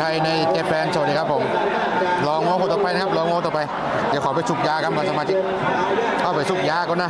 ไทยในเจแปนสวัสดีครับผมรองงอคนต่อไปนะครับรองงอต่อไปเดี๋ยวขอไปสุกยาครับมาสมาชิกเข้าไปสุกยาก่อนนะ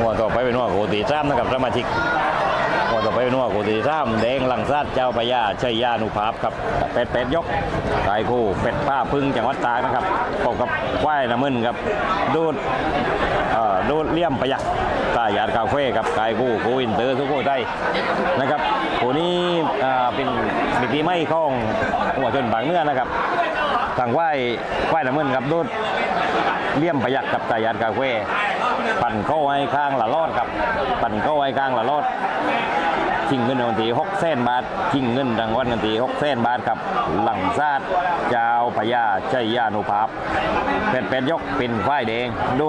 หัวต่อไปเป็นหัวโกตีซ้ำนะครับสมา ชิกหัวต่อไปนัวโกตีซ้ำแดงหลังซาดเจ้าพระยาชัยยานุภาพครับเป็ดเป็ดยกกายคู่เป็ดผ้าพึ่งจังหวัดตากนะครับพบกับไหว้น้ำมึนครับดูดเอ่อดูดเลี่ยมประยัดตายาดคาเฟ่ครับกายคู่โควินเตอร์สุโขทัยนะครับคู่นี้เอ่อเป็นบิกีไม่ของหัวชนบางเนื้อนะครับทางไหว้ไหว้น้ำมึนครับดูดเลี่ยมประยัดกับตายาดกาเฟ่ ปั่นเข้าไว้ข้างละรอดครับ ปั่นเข้าไว้ข้างละรอดชิงเงินรางวัลที่หกแสนบาทชิงเงินรางวัลกันที่หกแสนบาทครับ หลังซาดเจ้าพญาชัยยานุภาพเป็นเป็นยกเป็นควายแดงดู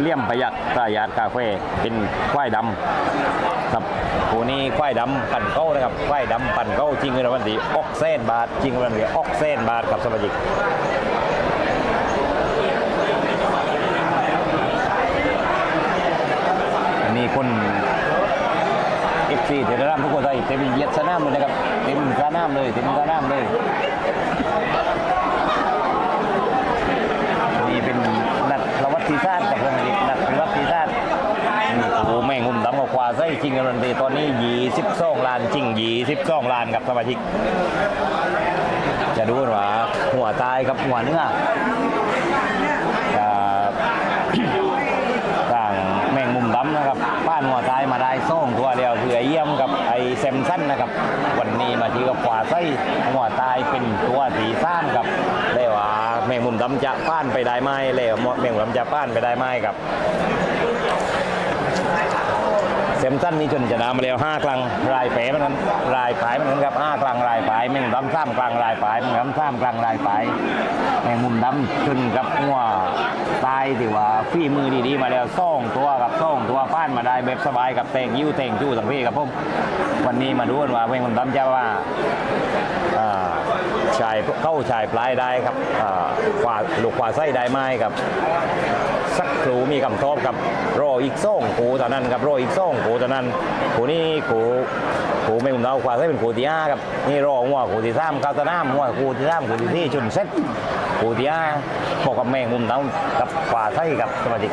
เลี่ยมประหยัดตายาดกาเฟ่เป็นควายดำครับคู่นี้ควายดำปั่นเข้านะครับควายดำปั่นเข้าชิงเงินรางวัลที่หกแสนบาทชิงเงินรางวัลที่หกแสนบาทครับสมาชิก คนเอฟซีเทเลรามทุกคนไทยเต็มเยียดสนามเลยนะครับเต็มสนามเลยเต็มสนามเลยนี่เป็นนัดประวัติศาสตร์กับเรื่องนี้นัดประวัติศาสตร์นี่โอ้โหแม่งมุมดำกับควาไส้จริงกันเลยตอนนี้ยี่สิบสองล้านจริงยี่สิบสองล้านกับสมาชิก จะดูว่าหัวตายกับหัวเนื้อจะ ต่างแมงมุมดำนะครับป้านหัวตายมาได้ส่งตัวเดียวคือไอเยี่ยมกับไอแซมสันนะครับ วันนี้มา ใส่หัวตายเป็นตัวสีซ่านครับได้ว่าแมงมุมดำจะป้านไปได้ไหมเลยแมงมุมดำจะป้านไปได้ไหมครับ เซมสันนี่จนจะนำมาแล้วห้ากลังรายแผลมันนั้นรายปลายมันนั้นครับห้ากลังรายปลายแม่งมุมดำสามกลังรายปลายแม่งมุมดำสามกลังรายปลายแมงมุมดำจนกับหัวตายที่ว่าฝีมือดีๆมาแล้วซ่องตัวกับซ่องตัวป้านมาได้แบบสบายกับเตงยิ้วเตงจู้สังเพครับผมวันนี้มาดูกันว่าแมงมุมดำจะว่าชายเข้าชายปลายได้ครับขวาลูกขวาไส้ได้ไหมครับ สักครูมีคำตอบกับรออีกซ่องกูตอนนั้นครับรออีกซ่องกูตอนนั้นกูนี่กูกูไม่ผมเดาขวาไส้เป็นกูที่ห้าครับนี่รอหัวกูที่สามกาตาน้ำหัวกูที่สามกูที่สี่จนเซ็ตกูที่ห้าบอกกับแม่งมุมเดากับขวาไส้กับสมาชิก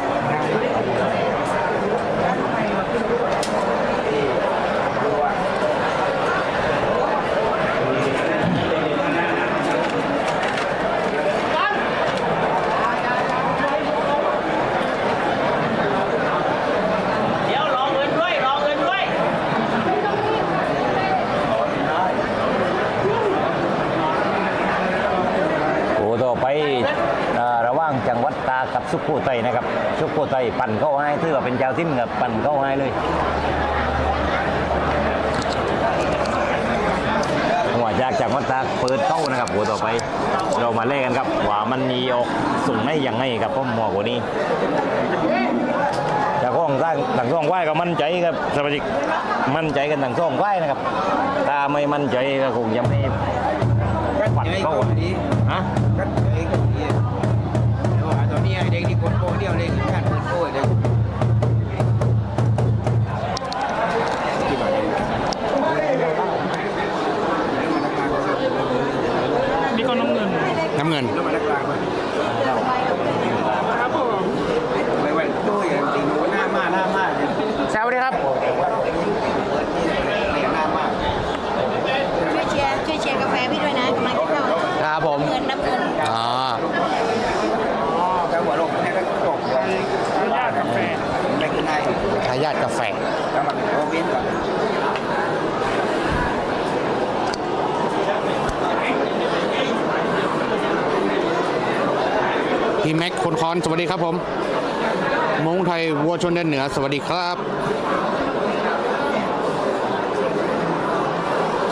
เดี๋ยวรอเงินด้วยรอเงินด้วย โอ้ต่อไปเอ่อระหว่างจังหวัดตากกับ สุโขทัยนะครับสุโขทัยปั่นเข้าให้ถือว่าเป็นเจ้าทิมกับปั่นเข้าให้เลยหัวจากจังหวัดตาเปิดเข้านะครับหัวต่อไป เรามาเล่นกันครับว่ามันมีออกส่งได้ยังไงครับพ่อหมอคนนี้จากห้องสร้างต่างซ่องไหวก็มั่นใจครับสมาชิกมั่นใจกันต่างซ่องไหวนะครับถ้าไม่มั่นใจก็คงยังไม่ปัดเข้าฮะ เ嘞，你看ายาทกาแฟพี่แม็กคนคอนสวัสดีครับผมมงไทยวัวชนแดนเหนือ สวัสดีครับ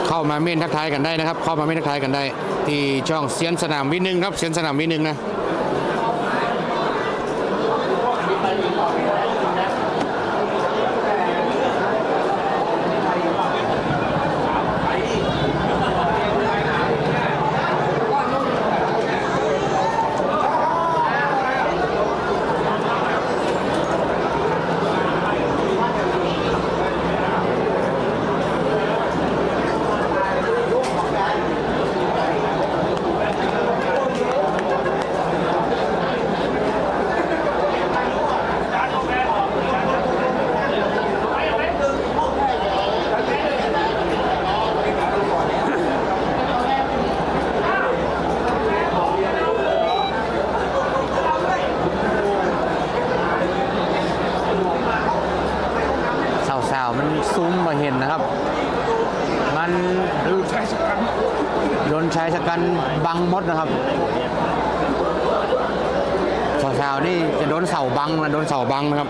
เข้ามาเม่นทักทายกันได้นะครับ เข้ามาเม่นทักทายกันได้ ที่ช่องเสียนสนามวินึงครับเสียนสนามวินึงนะ สาวๆ มาเห็นนะครับ มันดูใช้สกังโดนชายชะกันบังมดนะครับสาวๆนี่จะโดนเสาบังนะโดนเสาบังนะครับ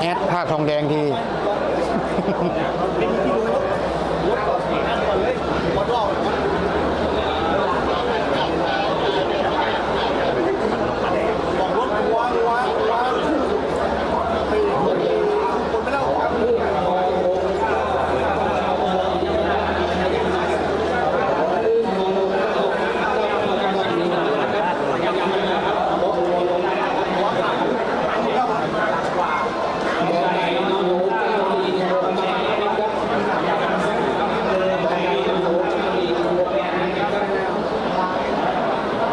แอดผ้าทองแดงที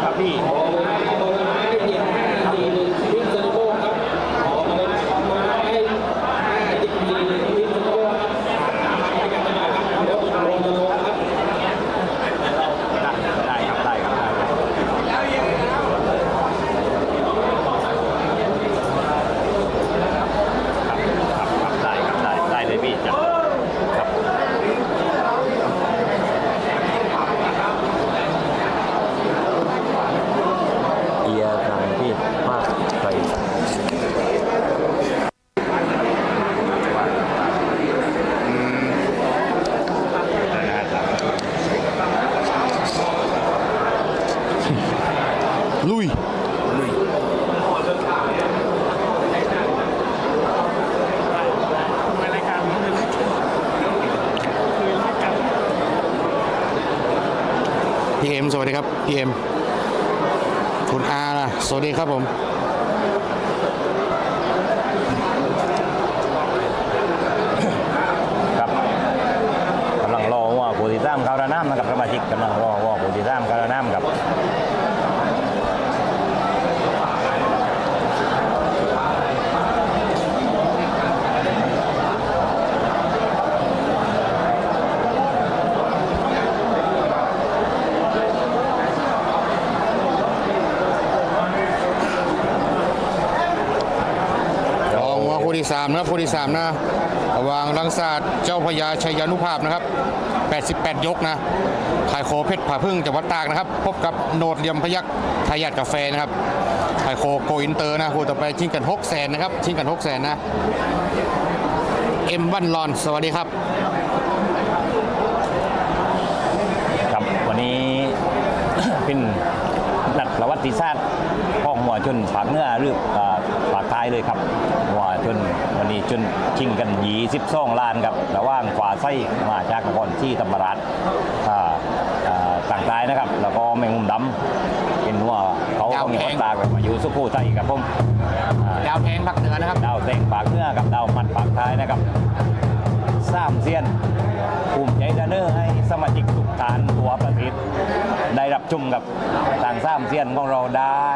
ครับพี่ ได้ครับได้ครับได้ครับครับครับครับได้ครับได้ได้เลยพี่จัดครับ เอียทางที่มากใส่ ลุย มารายการนี้เลยคือรายการ พี่เอ็ มสวัสดีครับพี่เอ็มคุณอาสวัสดีครับผม 3นะครับคู่มนะรวางลังศาสตร์เจ้าพญาชัยานุภาพนะครับ 88 ยกนะไข่โคเพชรผ่าพึ่งจังหวัดตากนะครับ พบกับโนดเลียมพยักทายาทกาแฟนะครับไข่โคโกอินเตอร์นะคู่ต่อไปชิงกัน 6 0 0 0นนะครับชิงกัน 6 0 0 0 0นะเอ็มบันลอน สวัสดีครับครับวันนี้ เป็นนัดประวัติศาสตร์ข้องหัวชนปากเนื้อรือปากท้ายเลยครับ หัวชนวันนี้จนชิงกันยีสิบสองล้านครับระหว่างขวาไส้มาจากนครที่ธรรมราชอ่าอ่าต่างใต้นะครับ แล้วก็แมงมุมดำเป็นหัวเขาดาวมีแพคงนตากมาอยู่สุโขทัยครับผมอ่าดาวแพงภาคเหนือนะครับดาวเต็งปากเหนื้อกับดาวมันปากท้ายนะครับสามเซียนภูมิใจจะเนอร์ให้สมาชิกทุกฐานตัวประเทศได้รับชมกับต่างสามเซียนของเราได้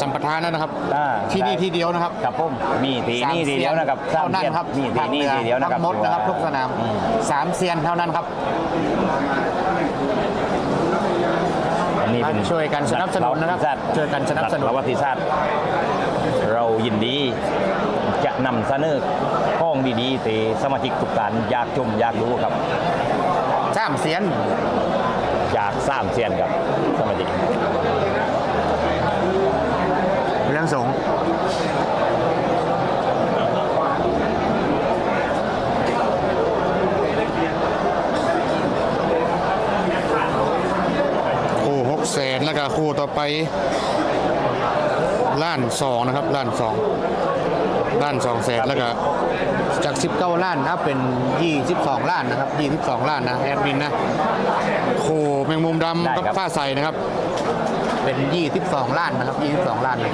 สัมปทานนะครับ อ่าที่นี่ที่เดียวนะครับ ครับผมมีทีนี่ทีเดียวนะครับเท่านั้นซียครับมีทีภาคนี่เหอทีเดียวนะครับทั้งหมดนะครับทุกสนามอืมสามเซียนเท่านั้นครับ อันนี้เป็นช่วยกันสนับสนุนนะครับประวัติศาสตร์ช่วยกันสนับสนุนประวัติศาสตร์เรายินดีจะนำเสนอข้องดีๆที่สมาชิกทุกการอยากชมอยากรู้ครับ สามเซียน จากสามเซียนครับสมาชิก เรื่องสงฆ์ คู่ต่อไปล้านสองนะครับล้านสองล้านสองแสนแล้วก็จาก 19 ล้านนะเป็น 22 ล้านนะครับ 22 ล้านนะแอดมินนะคู่แมงมุมดำกับฟ้าใสนะครับ เป็น 22 ล้านนะครับ 22 ล้านเลย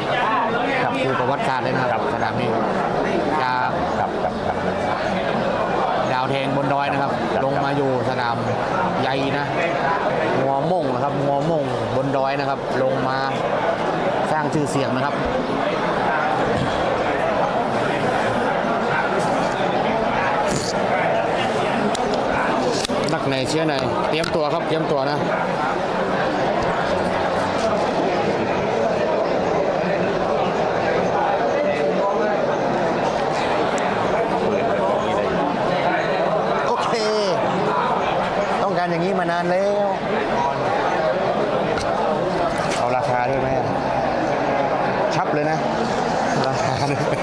กับคู่ประวัติศาสตร์เลยนะครับสนามนี้จากครับครับครับดาวแทงบนดอยนะครับ ลงมาอยู่สนามใหญ่นะงัว ม่งนะครับงัวม่งบนดอยนะครับ ลงมาสร้างชื่อเสียงนะครับนักไหนเชื่อไหนเตรียมตัวครับเตรียมตัวนะโอเคต้องการอย่างนี้มานานแล้ว haven't.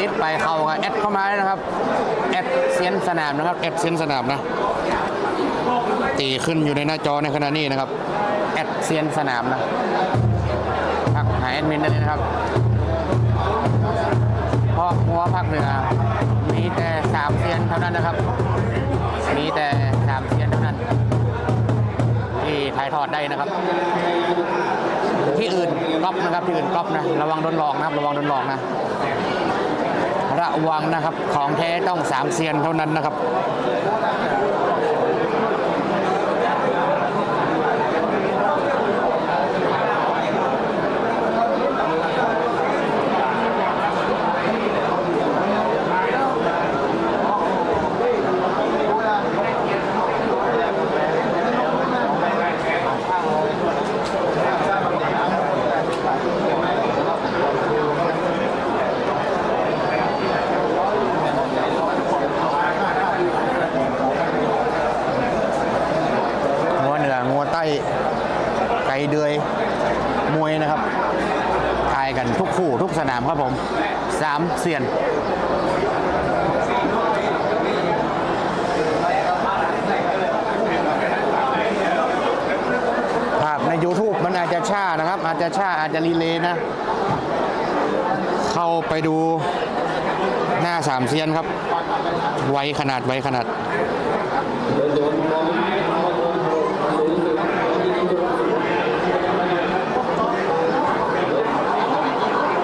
ติดไปเข้ากับแอดเข้ามาเลยนะครับแอดเซียนสนามนะครับแอดเซียนสนามนะตีขึ้นอยู่ในหน้าจอในขณะนี้นะครับแอดเซียนสนามนะทักหาแอดมินได้เลยนะครับพราะหัวภาคเหนือมีแต่สามเซียนเท่านั้นนะครับ มีแต่สามเซียนเท่านั้น ที่ถ่ายทอดได้นะครับ ที่อื่นก๊อปนะครับที่อื่นก๊อปนะ ระวังโดนหลอกนะครับ ระวังโดนหลอกนะ ระวังนะครับ ของแท้ต้องสามเซียนเท่านั้นนะครับ งัวเหนืองัวใต้ไก่เดือยมวยนะครับทายกันทุกคู่ทุกสนามครับผมสามเซียนภาพใน YouTube มันอาจจะช้านะครับ อาจจะช้าอาจจะรีเลย์นะ เข้าไปดูหน้าสามเซียนครับ ไวขนาดไวขนาด